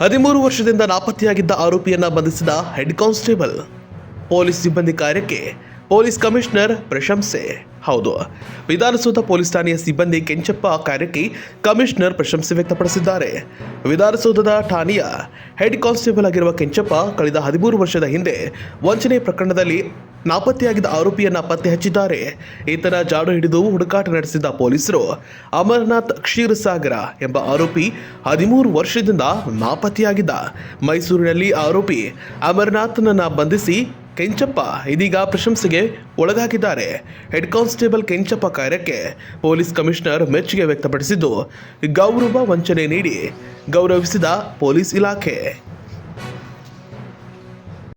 ಹದಿಮೂರು ವರ್ಷದಿಂದ ನಾಪತ್ತೆಯಾಗಿದ್ದ ಆರೋಪಿಯನ್ನ ಬಂಧಿಸಿದ ಹೆಡ್ ಕಾನ್ಸ್ಟೇಬಲ್. ಪೊಲೀಸ್ ಸಿಬ್ಬಂದಿ ಕಾರ್ಯಕ್ಕೆ ಪೊಲೀಸ್ ಕಮಿಷನರ್ ಪ್ರಶಂಸೆ. ಹೌದು, ವಿಧಾನಸೌಧ ಪೊಲೀಸ್ ಠಾಣೆಯ ಸಿಬ್ಬಂದಿ ಕೆಂಚಪ್ಪ ಕಾರ್ಯಕ್ಕೆ ಕಮಿಷನರ್ ಪ್ರಶಂಸೆ ವ್ಯಕ್ತಪಡಿಸಿದ್ದಾರೆ. ವಿಧಾನಸೌಧದ ಠಾಣೆಯ ಹೆಡ್ ಕಾನ್ಸ್ಟೇಬಲ್ ಆಗಿರುವ ಕೆಂಚಪ್ಪ ಕಳೆದ ಹದಿಮೂರು ವರ್ಷದ ಹಿಂದೆ ವಂಚನೆ ಪ್ರಕರಣದಲ್ಲಿ ನಾಪತ್ತೆಯಾಗಿದ್ದ ಆರೋಪಿಯನ್ನ ಪತ್ತೆ ಹಚ್ಚಿದ್ದಾರೆ. ಈತನ ಜಾಡು ಹಿಡಿದು ಹುಡುಕಾಟ ನಡೆಸಿದ ಪೊಲೀಸರು ಅಮರನಾಥ್ ಕ್ಷೀರಸಾಗರ ಎಂಬ ಆರೋಪಿ ಹದಿಮೂರು ವರ್ಷದಿಂದ ನಾಪತ್ತೆಯಾಗಿದ್ದ. ಮೈಸೂರಿನಲ್ಲಿ ಆರೋಪಿ ಅಮರನಾಥ್ನನ್ನ ಬಂಧಿಸಿ ಕೆಂಚಪ್ಪ ಇದೀಗ ಪ್ರಶಂಸೆಗೆ ಒಳಗಾಗಿದ್ದಾರೆ. ಹೆಡ್ ಕಾನ್ಸ್ಟೇಬಲ್ ಕೆಂಚಪ್ಪ ಕಾರ್ಯಕ್ಕೆ ಪೊಲೀಸ್ ಕಮಿಷನರ್ ಮೆಚ್ಚುಗೆ ವ್ಯಕ್ತಪಡಿಸಿದ್ದು, ಗೌರವ ವಂಚನೆ ನೀಡಿ ಗೌರವಿಸಿದ ಪೊಲೀಸ್ ಇಲಾಖೆ.